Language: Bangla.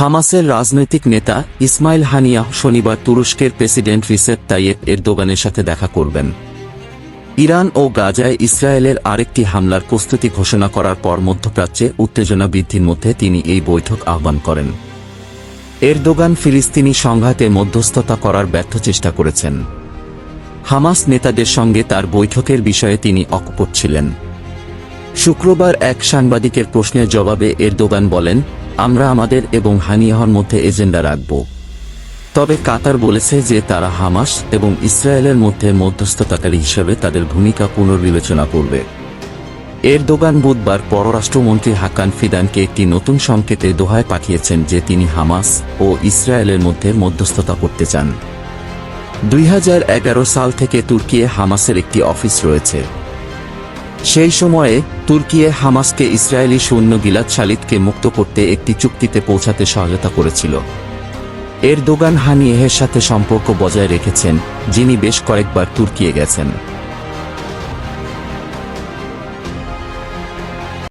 হামাসের রাজনৈতিক নেতা ইসমাইল হানিয়া শনিবার তুরস্কের প্রেসিডেন্ট রিসেপ তাইয়েব এরদোগানের সাথে দেখা করবেন। ইরান ও গাজায় ইসরায়েলের আরেকটি হামলার প্রস্তুতি ঘোষণা করার পর মধ্যপ্রাচ্যে উত্তেজনা বৃদ্ধির মধ্যে তিনি এই বৈঠক আহ্বান করেন। এরদোগান ফিলিস্তিনি সংঘাতে মধ্যস্থতা করার ব্যর্থ চেষ্টা করেছেন। হামাস নেতাদের সঙ্গে তার বৈঠকের বিষয়ে তিনি অকপট ছিলেন। শুক্রবার এক সাংবাদিকের প্রশ্নের জবাবে এর এরদোগান বলেন, আমরা আমাদের এবং হানিয়াহর মধ্যে এজেন্ডা রাখব। তবে কাতার বলেছে যে তারা হামাস এবং ইসরায়েলের মধ্যে মধ্যস্থতাকারী হিসেবে তাদের ভূমিকা পুনর্বিবেচনা করবে। এর এরদোগান বুধবার পররাষ্ট্রমন্ত্রী হাকান ফিদানকে একটি নতুন সংকেতে দোহায় পাঠিয়েছেন যে তিনি হামাস ও ইসরায়েলের মধ্যে মধ্যস্থতা করতে চান। দুই হাজার এগারো সাল থেকে তুর্কিয়ে হামাসের একটি অফিস রয়েছে। সেই সময়ে, তুর্কিয়ে হামাসকে ইসরায়েলি সৈন্য গিলাদ শালিদকে মুক্ত করতে একটি চুক্তিতে পৌঁছাতে সহায়তা করেছিল। এর দোগান হানি হানিয়েহের সাথে সম্পর্ক বজায় রেখেছেন, যিনি বেশ কয়েকবার তুর্কিয়ে গেছেন।